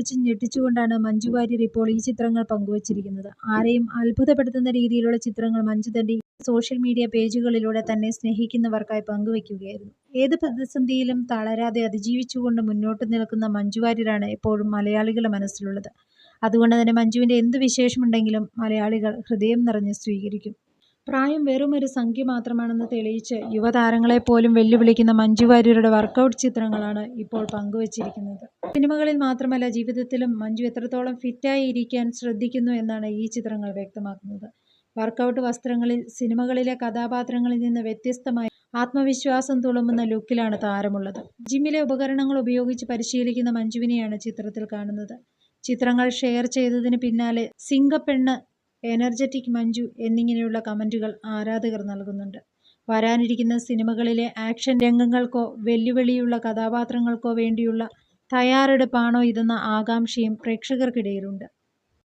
തികച്ചും ഞെട്ടിച്ചുകൊണ്ടാണ് മഞ്ജു വാര്യർ ഇപ്പോൾ ഈ ചിത്രങ്ങൾ പങ്കുവച്ചിരിക്കുന്നത്. ആരെയും അത്ഭുതപ്പെടുത്തുന്ന രീതിയിലുള്ള ചിത്രങ്ങൾ മഞ്ജു തന്റെ സോഷ്യൽ മീഡിയ പേജുകളിലൂടെ തന്നെ സ്നേഹിക്കുന്നവർക്കായി പങ്കുവയ്ക്കുകയായിരുന്നു. ഏത് പ്രതിസന്ധിയിലും തളരാതെ അതിജീവിച്ചുകൊണ്ട് മുന്നോട്ട് നിൽക്കുന്ന മഞ്ജു വാര്യരാണ് എപ്പോഴും മലയാളികളുടെ മനസ്സിലുള്ളത്. അതുകൊണ്ട് തന്നെ മഞ്ജുവിന്റെ എന്ത് വിശേഷമുണ്ടെങ്കിലും മലയാളികൾ ഹൃദയം നിറഞ്ഞ് സ്വീകരിക്കും. പ്രായം വെറുമൊരു സംഖ്യ മാത്രമാണെന്ന് തെളിയിച്ച് യുവതാരങ്ങളെപ്പോലും വെല്ലുവിളിക്കുന്ന മഞ്ജു വാര്യരുടെ വർക്കൗട്ട് ചിത്രങ്ങളാണ് ഇപ്പോൾ പങ്കുവച്ചിരിക്കുന്നത്. സിനിമകളിൽ മാത്രമല്ല ജീവിതത്തിലും മഞ്ജു എത്രത്തോളം ഫിറ്റായി ഇരിക്കാൻ ശ്രദ്ധിക്കുന്നു എന്നാണ് ഈ ചിത്രങ്ങൾ വ്യക്തമാക്കുന്നത്. വർക്കൗട്ട് വസ്ത്രങ്ങളിൽ സിനിമകളിലെ കഥാപാത്രങ്ങളിൽ നിന്ന് വ്യത്യസ്തമായി ആത്മവിശ്വാസം തുളുമ്പുന്ന ലുക്കിലാണ് താരമുള്ളത്. ജിമ്മിലെ ഉപകരണങ്ങൾ ഉപയോഗിച്ച് പരിശീലിക്കുന്ന മഞ്ജുവിനെയാണ് ചിത്രത്തിൽ കാണുന്നത്. ചിത്രങ്ങൾ ഷെയർ ചെയ്തതിന് പിന്നാലെ സിങ്കപ്പെണ്ണ്, എനർജറ്റിക് മഞ്ജു എന്നിങ്ങനെയുള്ള കമന്റുകൾ ആരാധകർ നൽകുന്നുണ്ട്. വരാനിരിക്കുന്ന സിനിമകളിലെ ആക്ഷൻ രംഗങ്ങൾക്കോ വെല്ലുവിളിയുള്ള കഥാപാത്രങ്ങൾക്കോ വേണ്ടിയുള്ള തയ്യാറെടുപ്പാണോ ഇതെന്ന ആകാംക്ഷയും പ്രേക്ഷകർക്കിടയിലുണ്ട്.